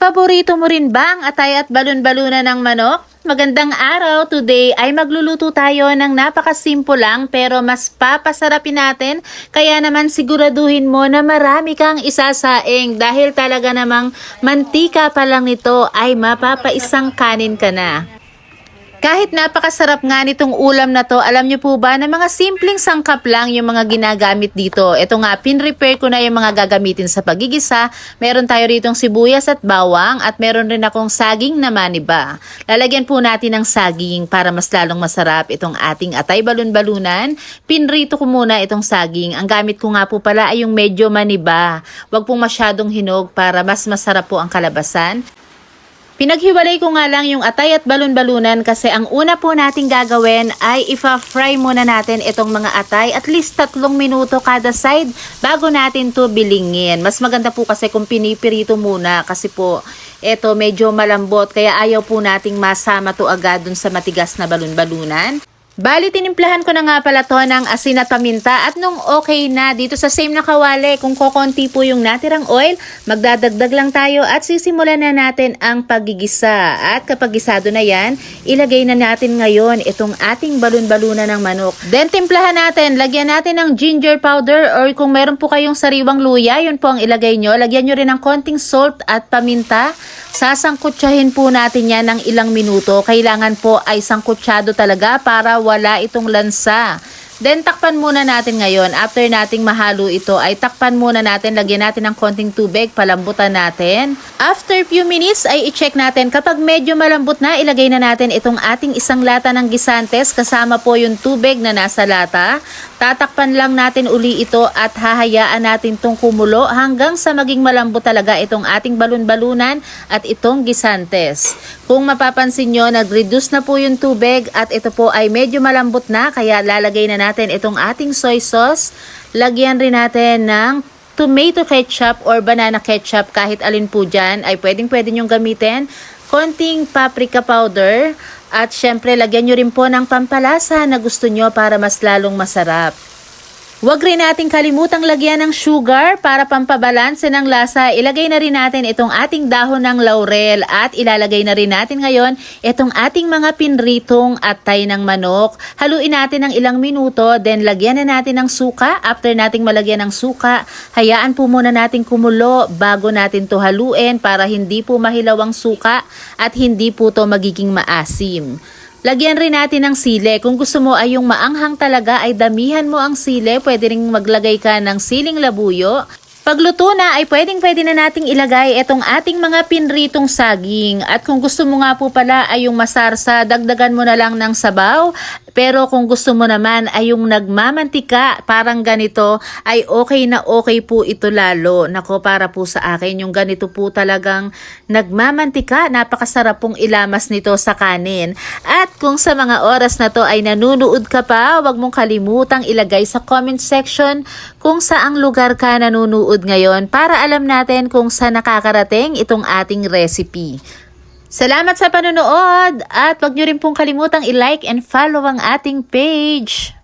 Paborito mo rin ba ang atay at balon-balunan ng manok? Magandang araw! Today ay magluluto tayo ng napakasimple lang pero mas papasarapin natin. Kaya naman siguraduhin mo na marami kang isasaing dahil talaga namang mantika pa lang nito ay mapapaisang kanin ka na. Kahit napakasarap nga nitong ulam na to, alam niyo po ba na mga simpleng sangkap lang yung mga ginagamit dito. Ito nga, pin-repair ko na yung mga gagamitin sa pagigisa. Meron tayo ritong sibuyas at bawang at meron rin akong saging na maniba. Lalagyan po natin ng saging para mas lalong masarap itong ating atay balon-balunan. Pinrito ko muna itong saging. Ang gamit ko nga po pala ay yung medyo maniba. Huwag pong masyadong hinog para mas masarap po ang kalabasan. Pinaghiwalay ko nga lang yung atay at balon-balunan kasi ang una po nating gagawin ay ifa-fry muna natin itong mga atay at least tatlong minuto kada side bago natin to bilingin. Mas maganda po kasi kung pinipirito muna kasi po ito medyo malambot kaya ayaw po nating masama to agad dun sa matigas na balon-balunan. Bali, tinimplahan ko na nga pala to ng asin at paminta at nung okay na dito sa same na kawali, kung kokonti po yung natirang oil, magdadagdag lang tayo at sisimulan na natin ang pagigisa. At kapag gisado na yan, ilagay na natin ngayon itong ating balon-baluna ng manok. Then timplahan natin, lagyan natin ng ginger powder or kung meron po kayong sariwang luya, yun po ang ilagay nyo. Lagyan nyo rin ng konting salt at paminta. Sasangkutsahin po natin yan ng ilang minuto. Kailangan po ay sangkutsado talaga para wala itong lansa. Then takpan muna natin ngayon. After nating mahalo ito ay takpan muna natin. Lagyan natin ng konting tubig. Palambutan natin. After few minutes ay i-check natin. Kapag medyo malambot na, ilagay na natin itong ating isang lata ng gisantes kasama po yung tubig na nasa lata. Tatakpan lang natin uli ito at hahayaan natin itong kumulo hanggang sa maging malambot talaga itong ating balon-balunan at itong gisantes. Kung mapapansin nyo, nag-reduce na po yung tubig at ito po ay medyo malambot na kaya lalagay na natin itong ating soy sauce. Lagyan rin natin ng tomato ketchup or banana ketchup kahit alin po dyan ay pwedeng pwede nyong gamitin. Konting paprika powder at syempre lagyan nyo rin po ng pampalasa na gusto nyo para mas lalong masarap. Huwag rin nating kalimutang lagyan ng sugar para pampabalanse ng lasa. Ilagay na rin natin itong ating dahon ng laurel at ilalagay na rin natin ngayon itong ating mga pinritong atay ng manok. Haluin natin ng ilang minuto, then lagyan na natin ng suka. After nating malagyan ng suka, hayaan po muna natin kumulo bago natin to haluin para hindi po mahilaw ang suka at hindi po to magiging maasim. Lagyan rin natin ng sile. Kung gusto mo ay yung maanghang talaga ay damihan mo ang sile. Pwede rin maglagay ka ng siling labuyo. Pagluto na ay pwedeng pwede na nating ilagay itong ating mga pinritong saging. At kung gusto mo nga po pala ay yung masarsa, dagdagan mo na lang ng sabaw. Pero kung gusto mo naman ay yung nagmamantika, parang ganito, ay okay na okay po ito lalo. Nako, para po sa akin, yung ganito po talagang nagmamantika, napakasarap pong ilamas nito sa kanin. At kung sa mga oras na to ay nanunood ka pa, wag mong kalimutang ilagay sa comment section kung saang lugar ka nanunood ngayon para alam natin kung saan nakakarating itong ating recipe. Salamat sa panonood at wag nyo rin pong kalimutang i-like and follow ang ating page.